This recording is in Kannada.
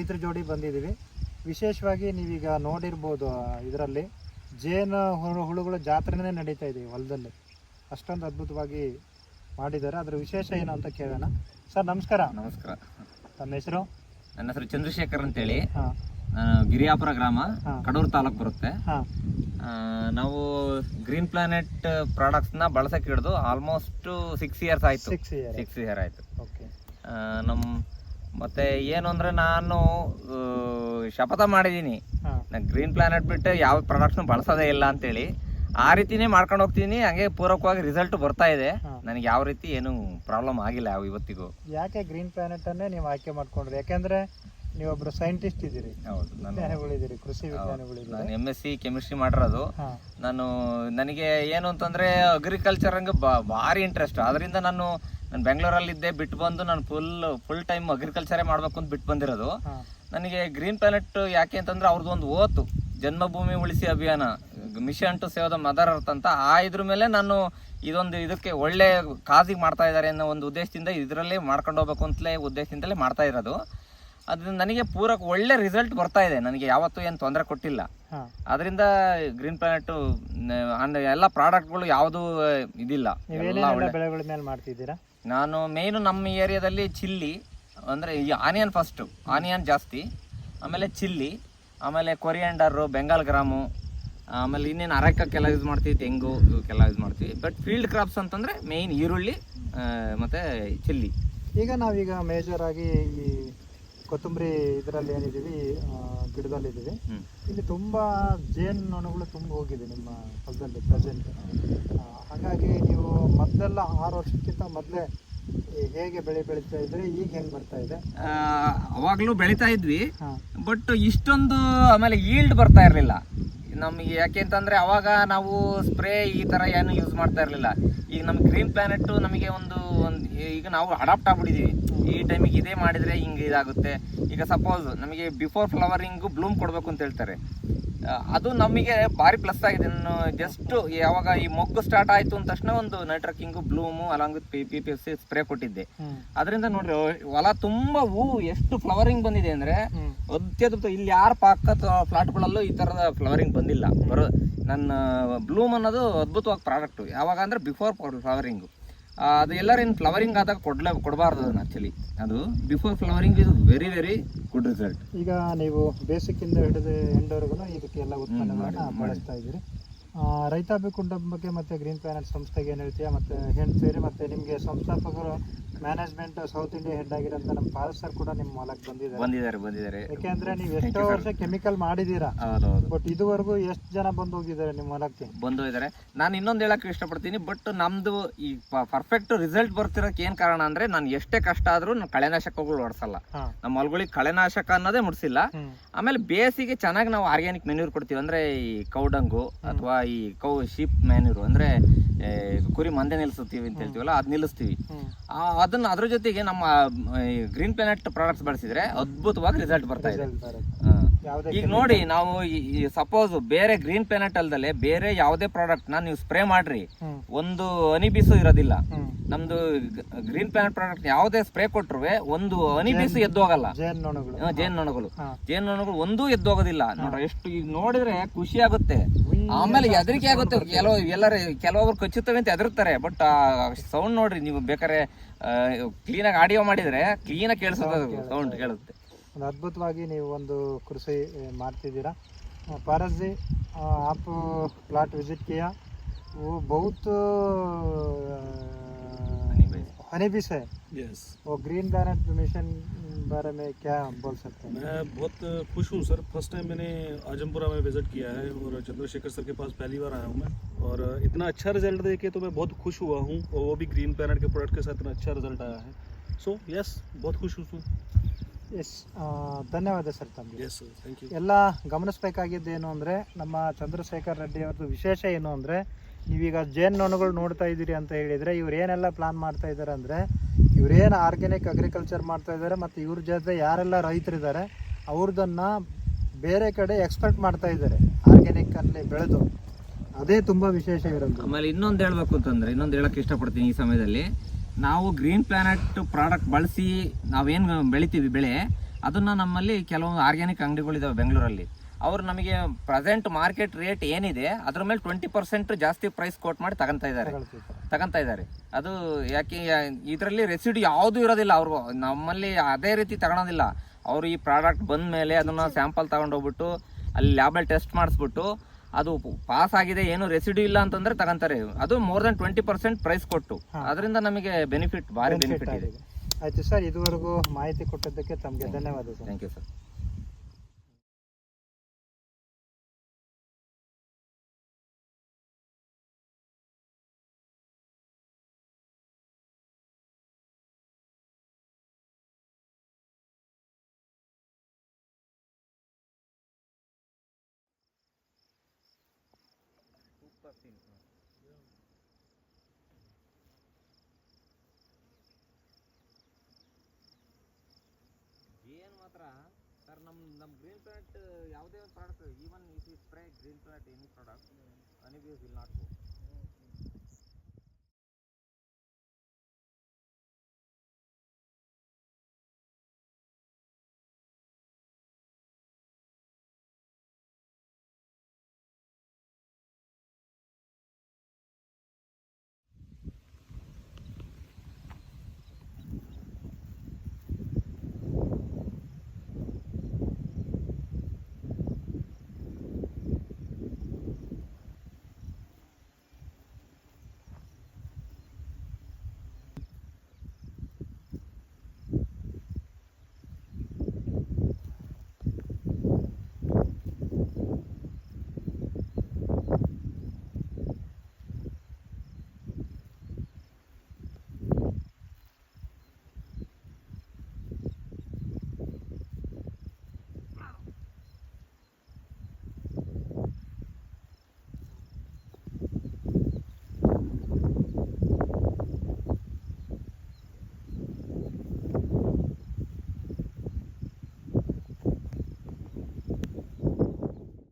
ರೈತರ ಜೋಡಿ ಬಂದಿದ್ದೀವಿ. ವಿಶೇಷವಾಗಿ ನೀವೀಗ ನೋಡಿರ್ಬೋದು ಇದರಲ್ಲಿ ಜೇನು ಹುಳು ಹುಳುಗಳ ಜಾತ್ರೆನೇ ನಡೀತಾ ಇದೆ ಹೊಲದಲ್ಲಿ. ಅಷ್ಟೊಂದು ಅದ್ಭುತವಾಗಿ ಮಾಡಿದ್ದಾರೆ. ಅದರ ವಿಶೇಷ ಏನು ಅಂತ ಕೇಳೋಣ. ಸರ್ ನಮಸ್ಕಾರ. ನಮಸ್ಕಾರ. ತಮ್ಮ ಹೆಸರು? ನನ್ನ ಹೆಸರು ಚಂದ್ರಶೇಖರ್ ಅಂತೇಳಿ. ಹಾಂ. ನಾನು ಗಿರಿಯಾಪುರ ಗ್ರಾಮ. ಕಡೂರು ತಾಲೂಕು ಬರುತ್ತೆ. ಹಾಂ. ನಾವು ಗ್ರೀನ್ ಪ್ಲಾನೆಟ್ ಪ್ರಾಡಕ್ಟ್ಸ್ನ ಬಳಸಕ್ಕೆ ಹಿಡಿದು ಆಲ್ಮೋಸ್ಟ್ ಸಿಕ್ಸ್ ಇಯರ್ಸ್ ಆಯ್ತು. ಸಿಕ್ಸ್ ಇಯರ್ ಸಿಕ್ಸ್ ಇಯರ್ ಆಯ್ತು. ಓಕೆ ನಮ್ಮ ನಮ್ ಮತ್ತೆ ಏನು ಅಂದ್ರೆ ನಾನು ಶಪಥ ಮಾಡಿದೀನಿ ನಾನು ಗ್ರೀನ್ ಪ್ಲಾನೆಟ್ ಬಿಟ್ಟು ಯಾವ ಪ್ರಾಡಕ್ಟ್ಸ್ನು ಬಳಸೋದೇ ಇಲ್ಲ ಅಂತೇಳಿ. ಆ ರೀತಿನೇ ಮಾಡ್ಕೊಂಡು ಹೋಗ್ತೀನಿ. ಹಂಗೆ ಪೂರಕವಾಗಿ ರಿಸಲ್ಟ್ ಬರ್ತಾ ಇದೆ. ನನಗೆ ಯಾವ ರೀತಿ ಏನು ಪ್ರಾಬ್ಲಮ್ ಆಗಿಲ್ಲ ಇವತ್ತಿಗೂ. ಯಾಕೆ ಗ್ರೀನ್ ಪ್ಲಾನೆಟನ್ನೇ ನೀವು ಆಯ್ಕೆ ಮಾಡ್ಕೊಂಡ್ರಿ? ಯಾಕೆಂದ್ರೆ ನೀವೊಬ್ರು ಸೈಂಟಿಸ್ಟ್ ಇದ್ದೀರಿ. ಹೌದು ನಾನು ವಿಜ್ಞಾನಿಗಳಿದ್ದೀರಿ ಕೃಷಿ ನಾನು ವಿಜ್ಞಾನಿಗಳಿದ್ದೀರಿ. ಎಂ ಎಸ್ ಸಿ ಕೆಮಿಸ್ಟ್ರಿ ಮಾಡಿರೋದು ಹಾಂ. ನಾನು ನನಗೆ ಏನು ಅಂತಂದ್ರೆ ಅಗ್ರಿಕಲ್ಚರ್ ಹಂಗೆ ಭಾರಿ ಇಂಟ್ರೆಸ್ಟ್ ಅದರಿಂದ ನಾನು ನಾನು ಬೆಂಗಳೂರಲ್ಲಿದ್ದೆ ಬಿಟ್ಟು ಬಂದು ನಾನು ಫುಲ್ ಫುಲ್ ಟೈಮ್ ಅಗ್ರಿಕಲ್ಚರೇ ಮಾಡಬೇಕು ಅಂತ ಬಿಟ್ಟು ಬಂದಿರೋದು ಹಾಂ. ನನಗೆ ಗ್ರೀನ್ ಪ್ಲಾನೆಟ್ ಯಾಕೆ ಅಂತಂದ್ರೆ ಅವ್ರದ್ದು ಒಂದು ಓತು. ಜನ್ಮಭೂಮಿ ಉಳಿಸಿ ಅಭಿಯಾನ mission to save the mother earth ಅಂತ. ಆ ಇದ್ರ ಮೇಲೆ ನಾನು ಇದೊಂದು ಇದಕ್ಕೆ ಒಳ್ಳೆ ಕಾಜಿಗೆ ಮಾಡ್ತಾ ಇದ್ದಾರೆ ಅನ್ನೋ ಒಂದು ಉದ್ದೇಶದಿಂದ ಇದರಲ್ಲೇ ಮಾಡ್ಕೊಂಡು ಹೋಗ್ಬೇಕು ಅಂತಲೇ ಉದ್ದೇಶದಿಂದಲೇ ಮಾಡ್ತಾ ಇರೋದು. ಅದರಿಂದ ನನಗೆ ಪೂರಕ ಒಳ್ಳೆ ರಿಸಲ್ಟ್ ಬರ್ತಾ ಇದೆ. ನನಗೆ ಯಾವತ್ತೂ ಏನು ತೊಂದರೆ ಕೊಟ್ಟಿಲ್ಲ. ಅದರಿಂದ ಗ್ರೀನ್ ಪ್ಲಾನೆಟ್ ಅಂದ್ರೆ ಎಲ್ಲ ಪ್ರಾಡಕ್ಟ್ಗಳು ಯಾವುದು ಇದಿಲ್ಲ. ಎಲ್ಲ ಒಳ್ಳೆ. ಬೆಳೆಗಳ ಮೇಲೆ ಮಾಡ್ತಿದ್ದೀರಾ? ನಾನು ಮೇಯ್ನು ನಮ್ಮ ಏರಿಯಾದಲ್ಲಿ ಚಿಲ್ಲಿ ಅಂದರೆ ಈ ಆನಿಯನ್ ಫಸ್ಟು ಆನಿಯನ್ ಜಾಸ್ತಿ ಆಮೇಲೆ ಚಿಲ್ಲಿ ಆಮೇಲೆ ಕೊರಿಯಾಂಡರು ಬೆಂಗಾಲ್ ಗ್ರಾಮು ಆಮೇಲೆ ಇನ್ನೇನು ಅರಕಕ್ಕೆಲ್ಲ ಯೂಸ್ ಮಾಡ್ತೀವಿ ತೆಂಗು ಇವಕ್ಕೆಲ್ಲ ಯೂಸ್ ಮಾಡ್ತೀವಿ. ಬಟ್ ಫೀಲ್ಡ್ ಕ್ರಾಪ್ಸ್ ಅಂತಂದರೆ ಮೇಯ್ನ್ ಈರುಳ್ಳಿ ಮತ್ತೆ ಚಿಲ್ಲಿ ಈಗ ನಾವೀಗ ಮೇಜರ್ ಆಗಿ ಈ ಕೊತ್ತಂಬರಿ ಇದರಲ್ಲಿ ಏನಿದ್ದೀವಿ ಗಿಡದಲ್ಲಿದ್ದೀವಿ. ಇಲ್ಲಿ ತುಂಬ ಜೇನು ನೊಣಗಳು ತುಂಬ ಹೋಗಿದೆ ನಿಮ್ಮ ಹೊಲದಲ್ಲಿ ಪ್ರೆಸೆಂಟ್. ಹಾಗಾಗಿ ನೀವು ಮೊದಲೆಲ್ಲ ಆರು ವರ್ಷಕ್ಕಿಂತ ಮೊದಲೇ ಹೇಗೆ ಬೆಳೆ ಬೆಳೀತಾ ಇದ್ರೆ ಈಗ ಹೆಂಗೆ ಬರ್ತಾ ಇದೆ? ಅವಾಗಲೂ ಬೆಳೀತಾ ಇದ್ವಿ ಬಟ್ ಇಷ್ಟೊಂದು ಆಮೇಲೆ ಈಲ್ಡ್ ಬರ್ತಾ ಇರಲಿಲ್ಲ. ನಮಗೆ ಯಾಕೆ ಅಂತಂದ್ರೆ ಅವಾಗ ನಾವು ಸ್ಪ್ರೇ ಈ ತರ ಏನು ಯೂಸ್ ಮಾಡ್ತಾ ಇರಲಿಲ್ಲ. ಈಗ ನಮ್ಮ ಗ್ರೀನ್ ಪ್ಲಾನೆಟ್ ನಮಗೆ ಒಂದು ಒಂದು ಈಗ ನಾವು ಅಡಾಪ್ಟ್ ಆಗ್ಬಿಟ್ಟಿದೀವಿ. ಈ ಟೈಮಿಗೆ ಇದೇ ಮಾಡಿದ್ರೆ ಹಿಂಗೆ ಇದಾಗುತ್ತೆ. ಈಗ ಸಪೋಸ್ ನಮಗೆ ಬಿಫೋರ್ ಫ್ಲವರಿಂಗು ಬ್ಲೂಮ್ ಕೊಡಬೇಕು ಅಂತ ಹೇಳ್ತಾರೆ. ಅದು ನಮಗೆ ಭಾರಿ ಪ್ಲಸ್ ಆಗಿದೆ. ನಾನು ಜಸ್ಟ್ ಯಾವಾಗ ಈ ಮೊಗ್ಗು ಸ್ಟಾರ್ಟ್ ಆಯ್ತು ಅಂದ ತಕ್ಷಣ ಒಂದು ನೈಟ್ರಕಿಂಗು bloom along with P P P C spray ಕೊಟ್ಟಿದ್ದೆ. ಅದರಿಂದ ನೋಡ್ರಿ ಹೊಲ ತುಂಬಾ ಹೂವು ಎಷ್ಟು ಫ್ಲವರಿಂಗ್ ಬಂದಿದೆ ಅಂದ್ರೆ ಅತ್ಯದ್ಭುತ ಇಲ್ಲಿ ಯಾರ ಪಾಕ ಫ್ಲಾಟ್ಗಳಲ್ಲೂ ಈ ತರದ ಫ್ಲವರಿಂಗ್ ಬಂದಿಲ್ಲ. ಬರೋ ನನ್ನ ಬ್ಲೂಮ್ ಅನ್ನೋದು ಅದ್ಭುತವಾಗಿ ಪ್ರಾಡಕ್ಟ್ ಯಾವಾಗ ಅಂದ್ರೆ ಬಿಫೋರ್ ಫ್ಲವರಿಂಗ್ ಅದು ಎಲ್ಲರೂ ಇನ್ ಫ್ಲವರಿಂಗ್ ಆದಾಗ ಕೊಡ್ಲೇ ಕೊಡಬಾರ್ದು ಅದನ್ನ ಆ್ಯಕ್ಚುಲಿ ಅದು before flowering is very very good result ಈಗ ನೀವು ಬೇಸಿಕ್ಕಿಂದ ಹಿಡಿದು ಎಂಡವರೆಗೂ ಇದಕ್ಕೆಲ್ಲ ಉತ್ಪನ್ನಗಳನ್ನ ಬಳಸ್ತಾ ಇದ್ದೀರಿ. ರೈತಾಪಿ ಕುಟುಂಬಕ್ಕೆ ಮತ್ತೆ ಗ್ರೀನ್ ಪ್ಯಾನೆಟ್ ಸಂಸ್ಥೆಗೆ ಏನು ಹೇಳ್ತೀಯಾ? ಮತ್ತೆ ಹೇಳ್ತೀರಿ ಮತ್ತೆ ನಿಮಗೆ ಸಂಸ್ಥಾಪಕರು ಮ್ಯಾನೇಜ್ಮೆಂಟ್ ಸೌತ್ ಇಂಡಿಯಾ ಹೆಡ್ ಆಗಿರೋಂಥ ನಮ್ಮ ಪಾಲ್ ಸರ್ ಕೂಡ ನಿಮ್ಮ ಹೊಲಕ್ಕೆ ಬಂದಿದ್ದಾರೆ. ಬಂದಿದ್ದಾರೆ ಬಂದಿದ್ದಾರೆ. ಯಾಕೆಂದ್ರೆ ನೀವು ಎಷ್ಟೋ ವರ್ಷ ಕೆಮಿಕಲ್ ಮಾಡಿದ್ದೀರಾ. ಹೌದೌದು. ಬಟ್ ಇದುವರೆಗೂ ಎಷ್ಟು ಜನ ಬಂದು ಹೋಗಿದ್ದಾರೆ ನಿಮ್ಮ ಹೊಲಕ್ಕೆ ಬಂದು ಇದ್ದಾರೆ ನಾನು ಇನ್ನೊಂದು ಹೇಳಕ್ ಇಷ್ಟಪಡ್ತೀನಿ ಬಟ್ ನಮ್ದು ಈ ಪರ್ಫೆಕ್ಟ್ ರಿಸಲ್ಟ್ ಬರ್ತಿರೋಕೆ ಏನ್ ಕಾರಣ ಅಂದ್ರೆ ನಾನು ಎಷ್ಟೇ ಕಷ್ಟ ಆದ್ರೂ ನಾನು ಕಳೆನಾಶಕಗಳು ಹೊಡ್ಸಲ್ಲ ನಮ್ಮ ಹೊಲಗಳಿಗೆ ಕಳೆನಾಶಕ ಅನ್ನೋದೇ ಮುಡ್ಸಿಲ್ಲ. ಆಮೇಲೆ ಬೇಸಿಗೆ ಚೆನ್ನಾಗಿ ನಾವು ಆರ್ಗ್ಯಾನಿಕ್ ಮೆನ್ಯೂರ್ ಕೊಡ್ತೀವಿ. ಅಂದ್ರೆ ಈ ಕೌಡಂಗು ಅಥವಾ ಈ ಕೌ ಶೀಪ್ ಮೆನ್ಯೂರ್ ಅಂದ್ರೆ ಕುರಿ ಮಂದೆ ನಿಲ್ಲಿಸ್ತೀವಿ ಅಂತ ಹೇಳ್ತೀವಲ್ಲ ಅದ್ ನಿಲ್ಲಿಸ್ತೀವಿ ಆ, ಅದನ್ನ ಅದ್ರ ಜೊತೆಗೆ ನಮ್ಮ ಗ್ರೀನ್ ಪ್ಲಾನೆಟ್ ಪ್ರಾಡಕ್ಟ್ಸ್ ಬಳಸಿದ್ರೆ ಅದ್ಭುತವಾಗಿ ರಿಸಲ್ಟ್ ಬರ್ತಾ ಇದೆ. ಈಗ ನೋಡಿ ನಾವು ಸಪೋಸ್ ಬೇರೆ ಗ್ರೀನ್ ಪ್ಲಾನೆಟ್ ಅಲ್ದಲೆ ಬೇರೆ ಯಾವುದೇ ಪ್ರಾಡಕ್ಟ್ನ ನೀವು ಸ್ಪ್ರೇ ಮಾಡ್ರಿ ಒಂದು ಹನಿ ಬೀಸು ಇರೋದಿಲ್ಲ. ನಮ್ದು ಗ್ರೀನ್ ಪ್ಲಾನೆಟ್ ಪ್ರಾಡಕ್ಟ್ ಯಾವುದೇ ಸ್ಪ್ರೇ ಕೊಟ್ರು ಒಂದು ಹನಿ ಬೀಸು ಎದ್ದು ಹೋಗಲ್ಲ ಜೇನು ನೊಣಗಳು. ಜೇನ್ ನೊಣಗಳು ಒಂದೂ ಎದ್ದೋಗೋದಿಲ್ಲ. ನೋಡ್ರಿ ಎಷ್ಟು ಈಗ ನೋಡಿದ್ರೆ ಖುಷಿ ಆಗುತ್ತೆ. ಆಮೇಲೆ ಹೆದರಿಕೆ ಆಗುತ್ತೆ. ಕೆಲವು ಎಲ್ಲರ ಕೆಲವೊಬ್ರು ಕಚ್ಚುತ್ತವೆ ಅಂತ ಹೆದರ್ತಾರೆ ಬಟ್ ಸೌಂಡ್ ನೋಡ್ರಿ ನೀವು ಬೇಕಾರೆ ಕ್ಲೀನಾಗಿ ಆಡಿಯೋ ಮಾಡಿದ್ರೆ ಕ್ಲೀನಾಗಿ ಕೇಳಿಸ್ತದೆ ಸೌಂಡ್ ಕೇಳುತ್ತೆ. ಒಂದು ಅದ್ಭುತವಾಗಿ ನೀವು ಒಂದು ಕೃಷಿ ಆ, ಮಾಡ್ತಿದ್ದೀರಾ आ, पारस जी आ, आप प्लाट विजिट किया वो बहुत हनी बीस है यस वो ग्रीन प्लानट मिशन बारे में क्या बोल सकते हैं मैं बहुत खुश हूँ सर फर्स्ट टाइम मैंने आजमपुरा में विजिट किया है और चंद्रशेखर सर के पास पहली बार आया हूँ मैं और इतना अच्छा रिजल्ट देके तो मैं बहुत खुश हुआ हूँ और वो भी ग्रीन प्लानट के प्रोडक्ट के साथ इतना अच्छा रिजल्ट आया है सो यस बहुत खुश हूँ ಎಸ್ ಧನ್ಯವಾದ ಸರ್ ತಮಗೆ. ಎಸ್ ಥ್ಯಾಂಕ್ ಯು ಎಲ್ಲ ಗಮನಿಸಬೇಕಾಗಿದ್ದೇನು ಅಂದರೆ ನಮ್ಮ ಚಂದ್ರಶೇಖರ್ ರೆಡ್ಡಿ ಅವ್ರದ್ದು ವಿಶೇಷ ಏನು ಅಂದರೆ ನೀವೀಗ ಜೇನು ನೊಣಗಳು ನೋಡ್ತಾ ಇದ್ದೀರಿ ಅಂತ ಹೇಳಿದರೆ ಇವ್ರು ಏನೆಲ್ಲ ಪ್ಲಾನ್ ಮಾಡ್ತಾ ಇದ್ದಾರೆ ಅಂದರೆ ಇವರೇನು ಆರ್ಗ್ಯಾನಿಕ್ ಅಗ್ರಿಕಲ್ಚರ್ ಮಾಡ್ತಾ ಇದ್ದಾರೆ ಮತ್ತು ಇವ್ರ ಜೊತೆ ಯಾರೆಲ್ಲ ರೈತರಿದ್ದಾರೆ ಅವ್ರದನ್ನು ಬೇರೆ ಕಡೆ ಎಕ್ಸ್ಪೆಕ್ಟ್ ಮಾಡ್ತಾ ಇದ್ದಾರೆ ಆರ್ಗ್ಯಾನಿಕ್ ಅಲ್ಲಿ ಬೆಳೆದು. ಅದೇ ತುಂಬ ವಿಶೇಷ ಇರೋದು. ಆಮೇಲೆ ಇನ್ನೊಂದು ಹೇಳಬೇಕು ಅಂತಂದರೆ ಇನ್ನೊಂದು ಹೇಳೋಕ್ಕೆ ಇಷ್ಟಪಡ್ತೀನಿ ಈ ಸಮಯದಲ್ಲಿ. ನಾವು ಗ್ರೀನ್ ಪ್ಲಾನೆಟ್ ಪ್ರಾಡಕ್ಟ್ ಬಳಸಿ ನಾವೇನು ಬೆಳಿತೀವಿ ಬೆಳೆ, ಅದನ್ನು ನಮ್ಮಲ್ಲಿ ಕೆಲವೊಂದು ಆರ್ಗ್ಯಾನಿಕ್ ಅಂಗಡಿಗಳಿದಾವೆ ಬೆಂಗಳೂರಲ್ಲಿ. ಅವರು ನಮಗೆ ಪ್ರೆಸೆಂಟ್ ಮಾರ್ಕೆಟ್ ರೇಟ್ ಏನಿದೆ, ಅದ್ರ ಮೇಲೆ ಟ್ವೆಂಟಿ ಪರ್ಸೆಂಟ್ ಜಾಸ್ತಿ ಪ್ರೈಸ್ ಕೋಟ್ ಮಾಡಿ ತಗೊಂತಾ ಇದ್ದಾರೆ. ತಗೊಂತಾ ಇದ್ದಾರೆ. ಅದು ಯಾಕೆ, ಇದರಲ್ಲಿ ರೆಸಿಡಿ ಯಾವುದು ಇರೋದಿಲ್ಲ ಅವರು. ನಮ್ಮಲ್ಲಿ ಅದೇ ರೀತಿ ತಗೊಳೋದಿಲ್ಲ. ಅವರು ಈ ಪ್ರಾಡಕ್ಟ್ ಬಂದ ಮೇಲೆ ಅದನ್ನು ಸ್ಯಾಂಪಲ್ ತಗೊಂಡೋಗ್ಬಿಟ್ಟು, ಅಲ್ಲಿ ಲ್ಯಾಬಲ್ಲಿ ಟೆಸ್ಟ್ ಮಾಡಿಸ್ಬಿಟ್ಟು ಅದು ಪಾಸ್ ಆಗಿದೆ ಏನು ರೆಸಿಡ್ಯೂ ಇಲ್ಲ ಅಂತಂದ್ರೆ ತಗೊಂತಾರೆ. ಅದು more than twenty percent price ಕೊಟ್ಟು. ಅದರಿಂದ ನಮಗೆ ಬೆನಿಫಿಟ್ ಭಾರಿ ಬೆನಿಫಿಟ್ ಇದೆ. ಆಯ್ತು ಸರ್ ಇದುವರೆಗೂ ಮಾಹಿತಿ ಕೊಟ್ಟಿದ್ದಕ್ಕೆ ತಮಗೆ ಧನ್ಯವಾದ ಸರ್. ಥ್ಯಾಂಕ್ ಯು ಸರ್ ಏನು ಮಾತ್ರ? ಸರ್ ನಮ್ಮ ನಮ್ಮ ಗ್ರೀನ್ ಪ್ಲಾನೆಟ್ ಯಾವುದೇ ಒಂದು product even if you spray green planet any product honey bees will not go